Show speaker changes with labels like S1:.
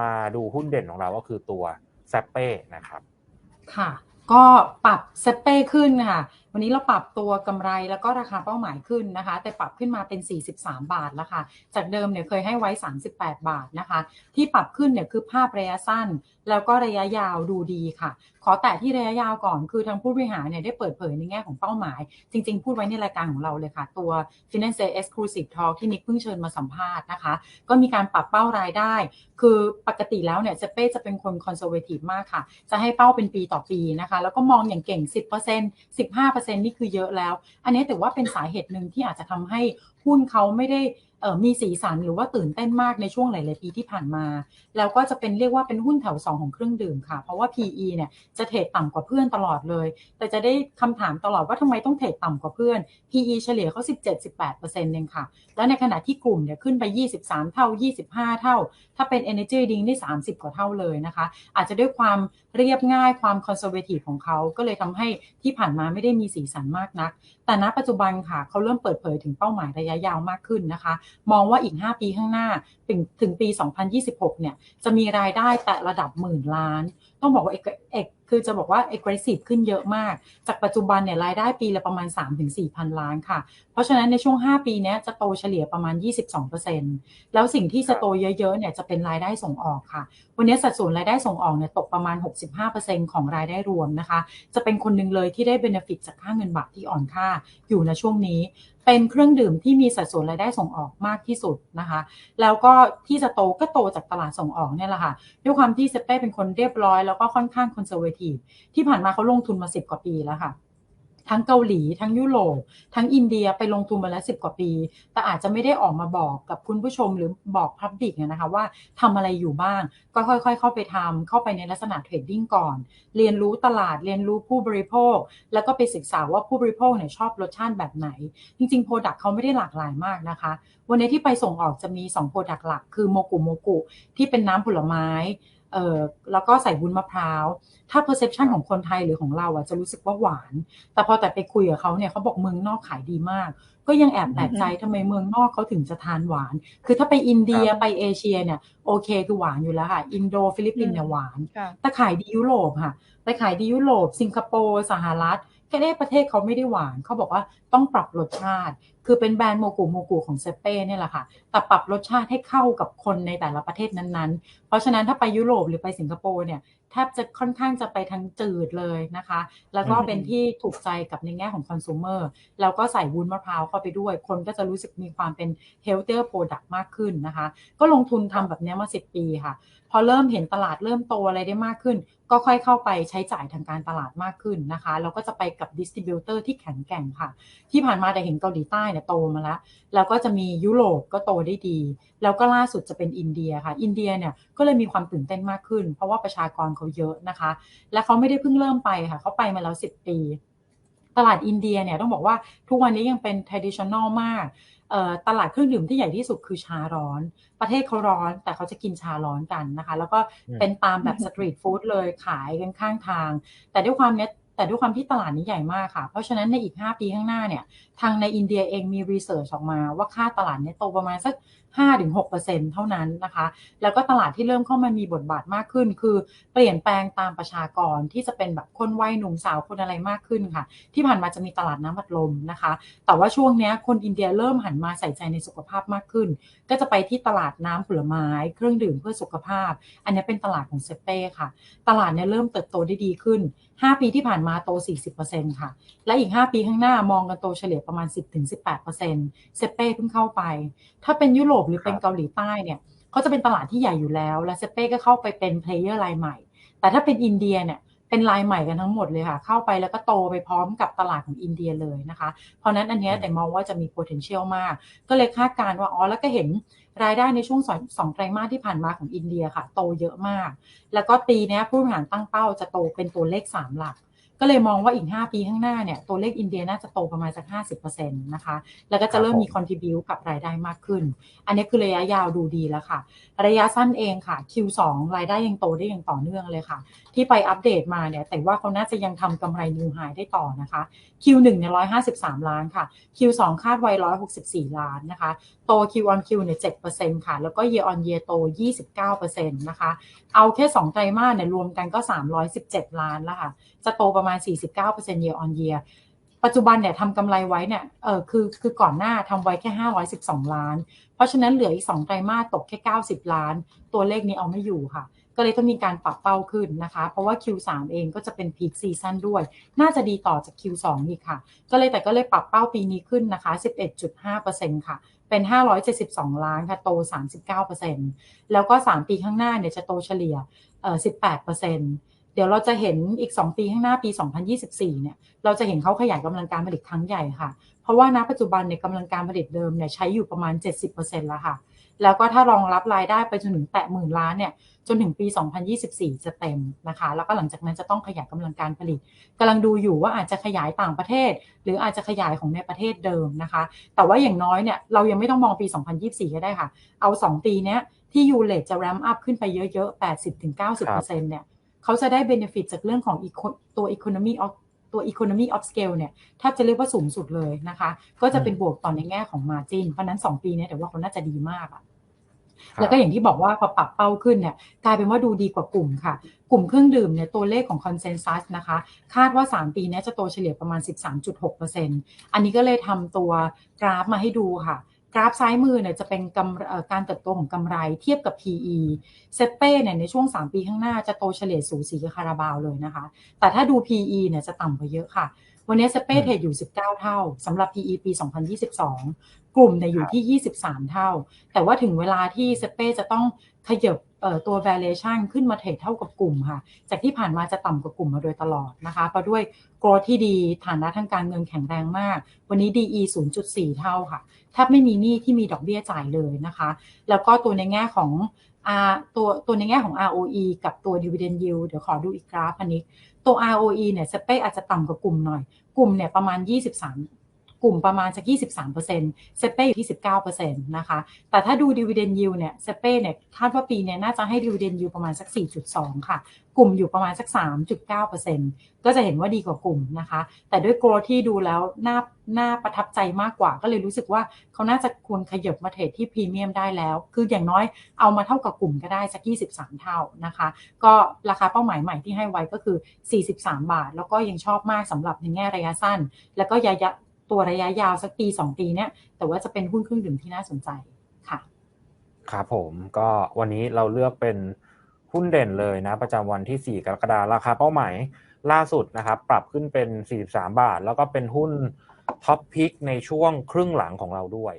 S1: มาดูหุ้นเด่นของเราก็คือตัวแซปเป้นะครับ
S2: ค่ะ ก็ปรับเซเป้ขึ้นค่ะ วันนี้เราปรับตัวกำไรแล้วก็ราคาเป้าหมายขึ้นนะคะ แต่ปรับขึ้นมาเป็น 43 บาทแล้วค่ะ จากเดิมเนี่ยเคยให้ไว้ 38 บาทนะคะ ที่ปรับขึ้นเนี่ยคือภาพระยะสั้น แล้วก็ระยะยาวดูดีค่ะ ขอแตะที่ระยะยาวก่อนคือทางผู้บริหารเนี่ยได้เปิดเผยในแง่ของเป้าหมาย จริง ๆ พูดไว้ในรายการของเราเลยค่ะ ตัว Finance Exclusive Talk ที่นิกเพิ่งเชิญมาสัมภาษณ์นะคะ ก็มีการปรับเป้ารายได้ คือปกติแล้วเนี่ยเซเป้จะเป็นคนคอนเซอร์เวทีฟมากค่ะ จะให้เป้าเป็นปีต่อปีนะคะ แล้วก็มองอย่างเก่ง 10% 15%นี่คือเยอะแล้ว อันนี้ถือว่าเป็นสาเหตุหนึ่งที่อาจจะทำให้หุ้นเขาไม่ได้ มีสีสันหรือว่าตื่นเต้นมากในช่วงหลาย ๆ ปีที่ผ่านมา แล้วก็จะเป็นเรียกว่าเป็นหุ้นแถว 2 ของเครื่องดื่มค่ะ เพราะว่า PE เนี่ยจะเทรดต่ำกว่าเพื่อนตลอดเลย แต่จะได้คำถามตลอดว่าทำไมต้องเทรดต่ำกว่าเพื่อน PE เฉลี่ยเขา 17-18%เองค่ะ แล้วในขณะที่กลุ่มเนี่ยขึ้นไป 23 เท่า 25 เท่า ถ้าเป็น Energy Drink ได้30 กว่าเท่าเลยนะคะ อาจจะด้วยความเรียบง่ายความคอนเซอร์เวทีฟของเขาก็เลยทำให้ที่ผ่านมาไม่ได้มีสีสันมากนัก แต่ณปัจจุบันค่ะเขาเริ่มเปิดเผยถึงเป้าหมายระยะยาวมากขึ้นนะคะมองว่าอีก 5 ปีข้างหน้าถึงถึงปี 2026 เนี่ยจะมีรายได้แต่ระดับหมื่นล้าน ต้องบอกว่าเอกเอกคือจะบอกว่า aggressive ขึ้นเยอะมาก จากปัจจุบันเนี่ยรายได้ปีละประมาณ 3-4 พันล้านค่ะ เพราะฉะนั้นในช่วง 5 ปีนี้จะโตเฉลี่ยประมาณ 22%แล้วสิ่งที่จะโตเยอะๆเนี่ยจะเป็นรายได้ส่งออกค่ะ วันนี้สัดส่วนรายได้ส่งออกเนี่ยตกประมาณ 65%ของรายได้รวมนะคะ จะเป็นคนหนึ่งเลยที่ได้ benefit จากค่าเงินบาทที่อ่อนค่าอยู่ในช่วงนี้ เป็นเครื่องดื่มที่มีสัดส่วนรายได้ส่งออกมากที่สุดนะคะ แล้วก็ที่จะโตก็โตจากตลาดส่งออกเนี่ยแหละค่ะ ด้วยความที่เซเป้เป็นคนเรียบร้อยแล้วก็ค่อนข้างคอนเซอร์เวทีฟที่ผ่านมาเขาลงทุนมา 10 กว่าปีแล้วค่ะ ทั้งเกาหลี ทั้งยุโรปทั้งอินเดียไปลงทุนมาแล้ว10กว่าปี แต่อาจจะไม่ได้ออกมาบอกกับคุณผู้ชมหรือบอกพับบิกนะคะว่าทำอะไรอยู่บ้าง ก็ค่อยๆ เข้าไปทำเข้าไปในลักษณะเทรดดิ้งก่อน เรียนรู้ตลาดเรียนรู้ผู้บริโภค แล้วก็ไปศึกษาว่าผู้บริโภคเนี่ยชอบรสชาติแบบไหน จริงๆโปรดักต์เขาไม่ได้หลากหลายมากนะคะ วันนี้ที่ไปส่งออกจะมี2โปรดักต์หลัก คือโมกุโมกุที่เป็นน้ำผลไม้ เอ่อแล้วก็ใส่วุ้นมะพร้าว ถ้า perception ของคนไทยหรือของเราอะจะรู้สึกว่าหวาน แต่พอแต่ไปคุยกับเขาเนี่ยเขาบอกเมืองนอกขายดีมาก ก็ยังแอบแปลกใจทำไมเมืองนอกเขาถึงจะทานหวาน คือถ้าไปอินเดียไปเอเชียเนี่ยโอเคคือหวานอยู่แล้วค่ะ อินโดฟิลิปปินส์เนี่ยหวาน แต่ขายดียุโรปค่ะ ไปขายดียุโรป สิงคโปร์สหรัฐแค่ได้ประเทศเขาไม่ได้หวานเขาบอกว่า ต้องปรับรสชาติ คือเป็นแบรนด์โมกุโมกุของเซเป้เนี่ยแหละค่ะ แต่ปรับรสชาติให้เข้ากับคนในแต่ละประเทศนั้นๆ เพราะฉะนั้นถ้าไปยุโรปหรือไปสิงคโปร์เนี่ยแทบจะค่อนข้างจะไปทางจืดเลยนะคะ แล้วก็เป็นที่ถูกใจกับในแง่ของคอน sumer แล้วก็ใส่วุ้นมะพร้าวเข้าไปด้วย คนก็จะรู้สึกมีความเป็น healthier product มากขึ้นนะคะ ก็ลงทุนทำแบบนี้มา 10 ปีค่ะ พอเริ่มเห็นตลาดเริ่มโตอะไรได้มากขึ้น ก็ค่อยเข้าไปใช้จ่ายทางการตลาดมากขึ้นนะคะ แล้วก็จะไปกับดิสติบิวเตอร์ที่แข็งแกร่งค่ะที่ผ่านมาแต่เห็นเกาหลีใต้เนี่ยโตมาแล้ว แล้วก็จะมียุโรปก็โตได้ดี แล้วก็ล่าสุดจะเป็นอินเดียค่ะ อินเดียเนี่ยก็เลยมีความตื่นเต้นมากขึ้น เพราะว่าประชากรเขาเยอะนะคะ และเขาไม่ได้เพิ่งเริ่มไปค่ะเขาไปมาแล้ว 10 ปี ตลาดอินเดียเนี่ยต้องบอกว่าทุกวันนี้ยังเป็น traditional มากตลาดเครื่องดื่มที่ใหญ่ที่สุดคือชาร้อน ประเทศเขาร้อนแต่เขาจะกินชาร้อนกันนะคะ แล้วก็เป็นตามแบบสตรีทฟู้ดเลยขายกันข้างทาง แต่ด้วยความเนี้ย แต่ด้วยความที่ตลาดนี้ใหญ่มากค่ะ เพราะฉะนั้นในอีก 5 ปีข้างหน้าเนี่ย ทางในอินเดียเองมีรีเสิร์ชออกมาว่าค่าตลาดเนี่ยโตประมาณสัก 5-6%เท่านั้นนะคะ แล้วก็ตลาดที่เริ่มเข้ามามีบทบาทมากขึ้น คือเปลี่ยนแปลงตามประชากรที่จะเป็นแบบคนวัยหนุ่มสาวคนอะไรมากขึ้นค่ะ ที่ผ่านมาจะมีตลาดน้ำบัดลมนะคะ แต่ว่าช่วงนี้คนอินเดียเริ่มหันมาใส่ใจในสุขภาพมากขึ้น ก็จะไปที่ตลาดน้ำผลไม้ เครื่องดื่มเพื่อสุขภาพ อันนี้เป็นตลาดของเซเป้ค่ะ ตลาดเนี่ยเริ่มเติบโตได้ดีขึ้น 5 ปีที่ผ่านมาโต 40%ค่ะ และอีก 5 ปีข้างหน้า มองกันโตเฉลี่ยประมาณ 10-18%เซเป้เพิ่งเข้าไป ถ้าเป็นยุโรปหรือเป็นเกาหลีใต้เนี่ยเขาจะเป็นตลาดที่ใหญ่อยู่แล้ว และเซเป้ก็เข้าไปเป็นเพลเยอร์รายใหม่ แต่ถ้าเป็นอินเดียเนี่ยเป็นรายใหม่กันทั้งหมดเลยค่ะ เข้าไปแล้วก็โตไปพร้อมกับตลาดของอินเดียเลยนะคะ เพราะนั้นอันนี้แต่มองว่าจะมี potential มาก ก็เลยคาดการณ์ว่าอ๋อแล้วก็เห็นรายได้ในช่วงสองสองไตรมาสที่ผ่านมาของอินเดียค่ะ โตเยอะมาก แล้วก็ปีนี้ผู้บริหารตั้งเป้าจะโตเป็นตัวเลข 3 หลัก ก็เลยมองว่าอีก 5 ปีข้างหน้าเนี่ยตัวเลขอินเดียน่าจะโตประมาณสัก 50%นะคะ แล้วก็จะเริ่มมี contribu กับรายได้มากขึ้น อันนี้คือระยะยาวดูดีแล้วค่ะ ระยะสั้นเองค่ะ Q2 รายได้ยังโตได้อย่างต่อเนื่องเลยค่ะ ที่ไปอัปเดตมาเนี่ยแต่ว่าเขาน่าจะยังทำกำไรนิวไฮได้ต่อนะคะ Q1 เนี่ย153 ล้านค่ะ Q2 คาดไว้164 ล้านนะคะโต Q on Q เนี่ย7%ค่ะ แล้วก็ Year on Year โต 29%นะคะ เอาแค่ 2 ไตรมาสเนี่ยรวมกันก็ 317 ล้านแล้วค่ะ จะโตประมาณ 49% Year on Year ปัจจุบันเนี่ยทำกำไรไว้เนี่ย เออคือ คือก่อนหน้าทำไว้แค่ 512 ล้าน เพราะฉะนั้นเหลืออีก 2 ไตรมาสตกแค่ 90 ล้าน ตัวเลขนี้เอาไม่อยู่ค่ะก็เลยต้องมีการปรับเป้าขึ้นนะคะ เพราะว่า Q3 เองก็จะเป็น peak season ด้วย น่าจะดีต่อจาก Q2 อีกค่ะ ก็เลยแต่ก็เลยปรับเป้าปีนี้ขึ้นนะคะ 11.5%ค่ะ เป็น 572 ล้านค่ะ โต 39%แล้วก็ 3 ปีข้างหน้าเนี่ยจะโตเฉลี่ยเอ่อ18%เดี๋ยวเราจะเห็นอีก 2 ปีข้างหน้าปี 2024 เนี่ย เราจะเห็นเขาขยายกำลังการผลิตครั้งใหญ่ค่ะ เพราะว่าณปัจจุบันเนี่ยกำลังการผลิตเดิมเนี่ยใช้อยู่ประมาณ 70%แล้วค่ะ แล้วก็ถ้ารองรับรายได้ไปจนถึงแตะหมื่นล้านเนี่ยจนถึงปี 2024 จะเต็มนะคะ แล้วก็หลังจากนั้นจะต้องขยายกำลังการผลิตกำลังดูอยู่ว่าอาจจะขยายต่างประเทศ หรืออาจจะขยายของในประเทศเดิมนะคะ แต่ว่าอย่างน้อยเนี่ยเรายังไม่ต้องมองปี 2024 ก็ได้ค่ะ เอา 2 ปีเนี้ยที่ยูเลตจะ ramp up ขึ้นไปเยอะๆ 80-90%เนี่ยเขาจะได้ benefit จากเรื่องของตัว economy of ตัว economy of scale เนี่ยถ้าจะเรียกว่าสูงสุดเลยนะคะ ก็จะเป็นบวกต่อในแง่ของ margin เพราะนั้น 2 ปีนี้แต่ว่าเขาน่าจะดีมากอะแล้วก็อย่างที่บอกว่าพอปรับเป้าขึ้นเนี่ยกลายเป็นว่าดูดีกว่ากลุ่มค่ะ กลุ่มเครื่องดื่มเนี่ยตัวเลขของ consensus นะคะ คาดว่า 3 ปีนี้จะโตเฉลี่ยประมาณ 13.6%อันนี้ก็เลยทำตัวกราฟมาให้ดูค่ะ กราฟซ้ายมือเนี่ยจะเป็นกำการเติบโตของกำไรเทียบกับ PE เซเป้เนี่ยในช่วง 3 ปีข้างหน้าจะโตเฉลี่ยสูสีกับคาราบาวเลยนะคะ แต่ถ้าดู PE เนี่ยจะต่ำกว่าเยอะค่ะ วันนี้เซเป้เทรดอยู่ 19 เท่าสำหรับ PE ปี 2022 กลุ่มเนี่ยอยู่ที่ 23 เท่า แต่ว่าถึงเวลาที่เซเป้จะต้องขยับตัว valuation ขึ้นมาเทรดเท่ากับกลุ่มค่ะ จากที่ผ่านมาจะต่ำกว่ากลุ่มมาโดยตลอดนะคะเพราะด้วย growth ที่ดีฐานะทางการเงินแข็งแรงมาก วันนี้ DE 0.4 เท่าค่ะแทบไม่มีหนี้ที่มีดอกเบี้ยจ่ายเลยนะคะ แล้วก็ตัวในแง่ของ R ตัวตัวในแง่ของ ROE กับตัว dividend yield เดี๋ยวขอดูอีกกราฟอันนี้ ตัว ROE เนี่ยเซเป้อาจจะต่ำกว่ากลุ่มหน่อย กลุ่มเนี่ยประมาณ 23 กลุ่มประมาณสัก 23%เซเป้อยู่ที่ 19%นะคะ แต่ถ้าดู dividend yield เนี่ยเซเป้เนี่ยคาดว่าปีเนี้น่าจะให้ dividend yield ประมาณสัก 4.2 ค่ะ กลุ่มอยู่ประมาณสัก 3.9%ก็จะเห็นว่าดีกว่ากลุ่มนะคะ แต่ด้วย growth ที่ดูแล้วน่าน่าประทับใจมากกว่าก็เลยรู้สึกว่าเขาน่าจะควรขยับมาเทรดที่พรีเมียมได้แล้ว คืออย่างน้อยเอามาเท่ากับกลุ่มก็ได้สัก 23 เท่านะคะ ก็ราคาเป้าหมายใหม่ที่ให้ไว้ก็คือ 43 บาท แล้วก็ยังชอบมากสำหรับในแง่ระยะสั้น แล้วก็ระยะ ตัวระยะยาวสักปีสองปีเนี่ย แต่ว่าจะเป็นหุ้นเครื่องดื่มที่น่าสนใจค่ะ
S1: ครับผมก็วันนี้เราเลือกเป็นหุ้นเด่นเลยนะ ประจำวันที่ 4 กรกฎาคมราคาเป้าหมายล่าสุดนะครับ ปรับขึ้นเป็น 43 บาท แล้วก็เป็นหุ้นท็อปพิกในช่วงครึ่งหลังของเราด้วย